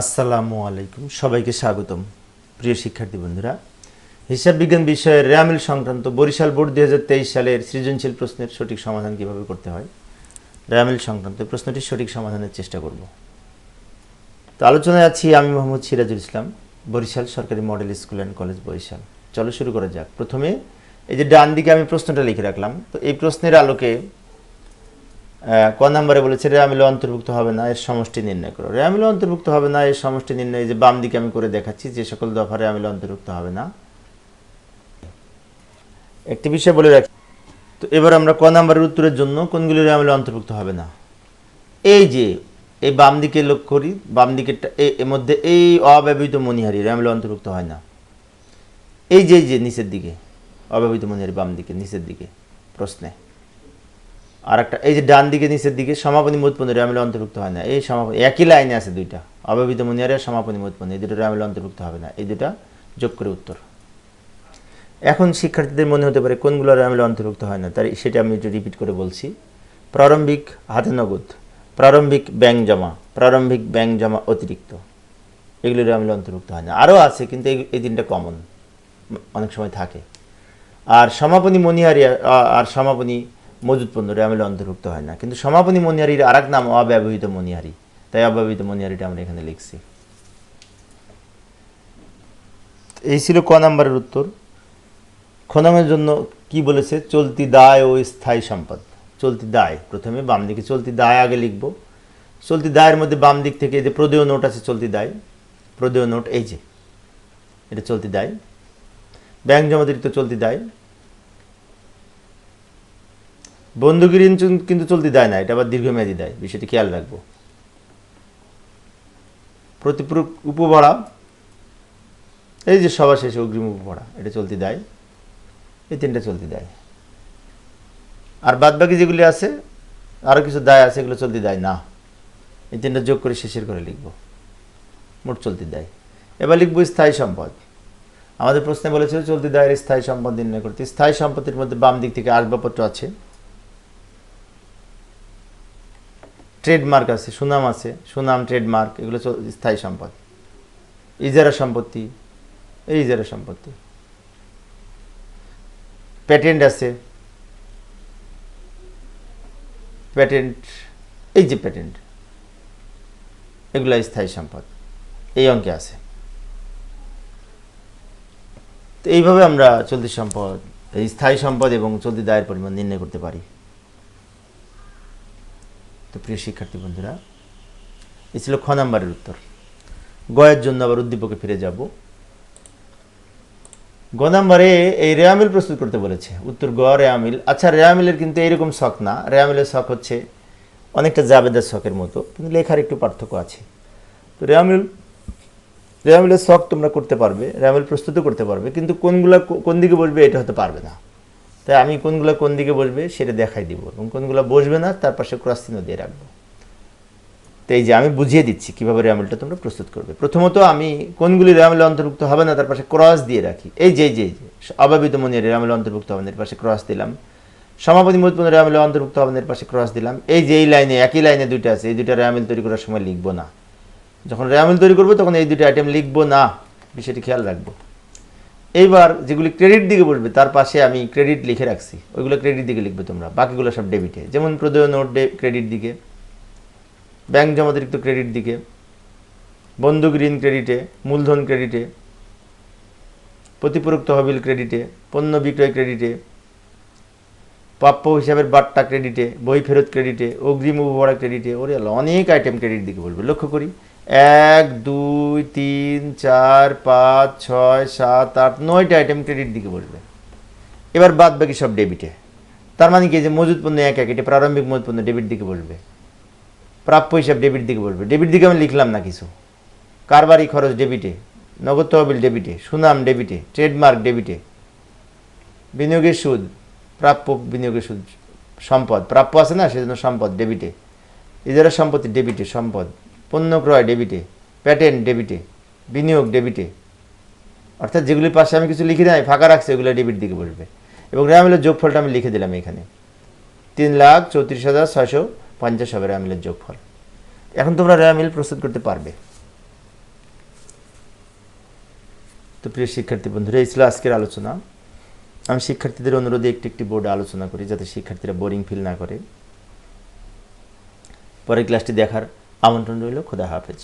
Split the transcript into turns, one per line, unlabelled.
আসসালামু আলাইকুম সবাইকে স্বাগতম প্রিয় শিক্ষার্থী বন্ধুরা হিসাব বিজ্ঞান বিষয়ের র্যামিল সংক্রান্ত বরিশাল বোর্ড দুই সালের সৃজনশীল প্রশ্নের সঠিক সমাধান কিভাবে করতে হয় র্যামিল সংক্রান্ত প্রশ্নটির সঠিক সমাধানের চেষ্টা করব তো আলোচনায় আছি আমি মোহাম্মদ সিরাজুল ইসলাম বরিশাল সরকারি model school and college Barishal চলো শুরু করা যাক প্রথমে এই যে ডান দিকে আমি প্রশ্নটা লিখে রাখলাম তো এই প্রশ্নের আলোকে ক নম্বরে বলেছে র্যামিলো অন্তর্ভুক্ত হবে না এর সমষ্টি নির্ণয় করো র্যামিলো অন্তর্ভুক্ত হবে না এর সমষ্টি নির্ণয় যে বাম দিকে আমি করে দেখাচ্ছি যে সকল দফা র্যামিলো অন্তর্ভুক্ত হবে না একটি বিষয় বলে রাখি তো এবার আমরা ক নম্বরের উত্তরের জন্য কোনগুলি র্যামিলো অন্তর্ভুক্ত হবে না এই যে এই বাম দিকে লক্ষ্য করি বাম দিকের এর মধ্যে এই অব্যবহৃত মণিহারি র্যামিলো অন্তর্ভুক্ত হয় না এই যে যে নিচের দিকে অব্যবহৃত মণিহারি বাম দিকে নিচের দিকে প্রশ্নে আর একটা এই যে ডান দিকে নিচের দিকে সমাপনী মুৎপন্ন র্যামেলে অন্তর্ভুক্ত হয় না এই সমাপনী একই লাইনে আছে দুইটা অব্যবহৃত মনিয়ারের সমাপনী মুৎপন্ন এই দুটো র্যামেল অন্তর্ভুক্ত হবে না এই দুটা যোগ করে উত্তর এখন শিক্ষার্থীদের মনে হতে পারে কোনগুলো র‍্যামেলে অন্তর্ভুক্ত হয় না তাই সেটা আমি একটু রিপিট করে বলছি প্রারম্ভিক হাতে নগদ প্রারম্ভিক ব্যাংক জমা প্রারম্ভিক ব্যাংক জমা অতিরিক্ত এগুলো র্যামেল অন্তর্ভুক্ত হয় না আরও আছে কিন্তু এই তিনটা কমন অনেক সময় থাকে আর সমাপনী মনিহারি আর সমাপনী মজুদ পণ্য আমলে অন্তর্ভুক্ত হয় না কিন্তু সমাপনী মনিহারির আর এক নাম অব্যবহৃত মনিহারি তাই অব্যবহৃত মনিহারিটা আমরা এখানে লিখছি এই ছিল ক নাম্বারের উত্তর খননের জন্য কি বলেছে চলতি দায় ও স্থায়ী সম্পদ চলতি দায় প্রথমে বাম দিকে চলতি দায় আগে লিখব চলতি দায়ের মধ্যে বাম দিক থেকে যে প্রদেয় নোট আছে চলতি দায় প্রদেয় নোট এই যে এটা চলতি দায় ব্যাংক জমাতিরিক্ত চলতি দায় বন্ধুগির ঋণ কিন্তু চলতি দেয় না এটা আবার দীর্ঘমেয়াদী দেয় বিষয়টি খেয়াল রাখবো প্রতিপূরক উপভরা এই যে সবার শেষে অগ্রিম উপভরা এটা চলতি দেয় এই তিনটা চলতি দেয় আর বাদবাকি যেগুলি আছে আরও কিছু দায় আছে এগুলো চলতি দেয় না এই তিনটা যোগ করে শেষের করে লিখব মোট চলতি দেয় এবার লিখবো স্থায়ী সম্পদ আমাদের প্রশ্নে বলেছিল চলতি দায়ের স্থায়ী সম্পদ নির্ণয় করতে স্থায়ী সম্পত্তির মধ্যে বাম দিক থেকে আসবাবপত্র আছে ট্রেডমার্ক আছে সুনাম আছে সুনাম ট্রেডমার্ক এগুলো স্থায়ী সম্পদ ইজারা সম্পত্তি এই ইজারা সম্পত্তি প্যাটেন্ট আছে প্যাটেন্ট এই যে প্যাটেন্ট এগুলো স্থায়ী সম্পদ এই অঙ্কে আছে তো এইভাবে আমরা চলতি সম্পদ স্থায়ী সম্পদ এবং চলতি দায়ের পরিমাণ নির্ণয় করতে পারি তো প্রিয় শিক্ষার্থী বন্ধুরা এ ছিল খ নাম্বারের উত্তর গয়ের জন্য আবার উদ্দীপকে ফিরে যাব গ নাম্বারে এই রেয়ামিল প্রস্তুত করতে বলেছে উত্তর গ রেয়ামিল আচ্ছা রেয়ামিলের কিন্তু এইরকম শখ না রেয়ামিলের শখ হচ্ছে অনেকটা জাবেদার শখের মতো কিন্তু লেখার একটু পার্থক্য আছে তো রেয়ামিল রেয়ামিলের শখ তোমরা করতে পারবে রেয়ামিল প্রস্তুত করতে পারবে কিন্তু কোনগুলো কোন দিকে বসবে এটা হতে পারবে না তাই আমি কোনগুলো কোন দিকে বসবে সেটা দেখাই দিব এবং কোনগুলো বসবে না তার পাশে ক্রস চিহ্ন দিয়ে রাখবো তো এই যে আমি বুঝিয়ে দিচ্ছি কীভাবে র্যামেলটা তোমরা প্রস্তুত করবে প্রথমত আমি কোনগুলি রেয়ামিল অন্তর্ভুক্ত হবে না তার পাশে ক্রস দিয়ে রাখি এই যে যে অভাবিত মনে র্যামেল অন্তর্ভুক্ত হবে এর পাশে ক্রস দিলাম সমাপতি মূলপূর্ণ র‍্যামেল অন্তর্ভুক্ত হবে এর পাশে ক্রস দিলাম এই যে এই লাইনে একই লাইনে দুইটা আছে এই দুইটা রেয়ামিল তৈরি করার সময় লিখবো না যখন রেয়ামিল তৈরি করবো তখন এই দুটো আইটেম লিখবো না বিষয়টি খেয়াল রাখবো এইবার যেগুলি ক্রেডিট দিকে বসবে তার পাশে আমি ক্রেডিট লিখে রাখছি ওইগুলো ক্রেডিট দিকে লিখবে তোমরা বাকিগুলো সব ডেবিটে যেমন প্রদেয় নোট ক্রেডিট দিকে ব্যাংক জমাতিরিক্ত ক্রেডিট দিকে বন্ধুক ঋণ ক্রেডিটে মূলধন ক্রেডিটে প্রতিপূরক তহবিল ক্রেডিটে পণ্য বিক্রয় ক্রেডিটে প্রাপ্য হিসাবের বার্তা ক্রেডিটে বই ফেরত ক্রেডিটে অগ্রিম উপভাড়া ক্রেডিটে ওরে অনেক আইটেম ক্রেডিট দিকে বলবে লক্ষ্য করি এক দুই তিন চার পাঁচ ছয় সাত আট নয়টা আইটেম ক্রেডিট দিকে বসবে এবার বাদ বাকি সব ডেবিটে তার মানে কি যে মজুদ পণ্য এক এক এটা প্রারম্ভিক মজুদ পণ্য ডেবিট দিকে বলবে প্রাপ্য হিসাব ডেবিট দিকে বলবে ডেবিট দিকে আমি লিখলাম না কিছু কারবারি খরচ ডেবিটে নগদ তহবিল ডেবিটে সুনাম ডেবিটে ট্রেডমার্ক ডেবিটে বিনিয়োগের সুদ প্রাপ্য বিনিয়োগের সুদ সম্পদ প্রাপ্য আছে না সেজন্য সম্পদ ডেবিটে এদের সম্পত্তি ডেবিটে সম্পদ পণ্য ক্রয় ডেবিটে প্যাটেন্ট ডেবিটে বিনিয়োগ ডেবিটে অর্থাৎ যেগুলির পাশে আমি কিছু লিখে দেয় ফাঁকা রাখছি ওগুলো ডেবিট দিকে বসবে এবং রামিলের যোগফলটা আমি লিখে দিলাম এখানে তিন লাখ চৌত্রিশ হাজার ছয়শো পঞ্চাশ হবে র্যামিলের যোগফল এখন তোমরা রামিল প্রস্তুত করতে পারবে তো প্রিয় শিক্ষার্থী বন্ধুরা এই ছিল আজকের আলোচনা আমি শিক্ষার্থীদের অনুরোধে একটি একটি বোর্ডে আলোচনা করি যাতে শিক্ষার্থীরা বোরিং ফিল না করে পরের ক্লাসটি দেখার আমন্ত্রণ রইল খুদা হাফেজ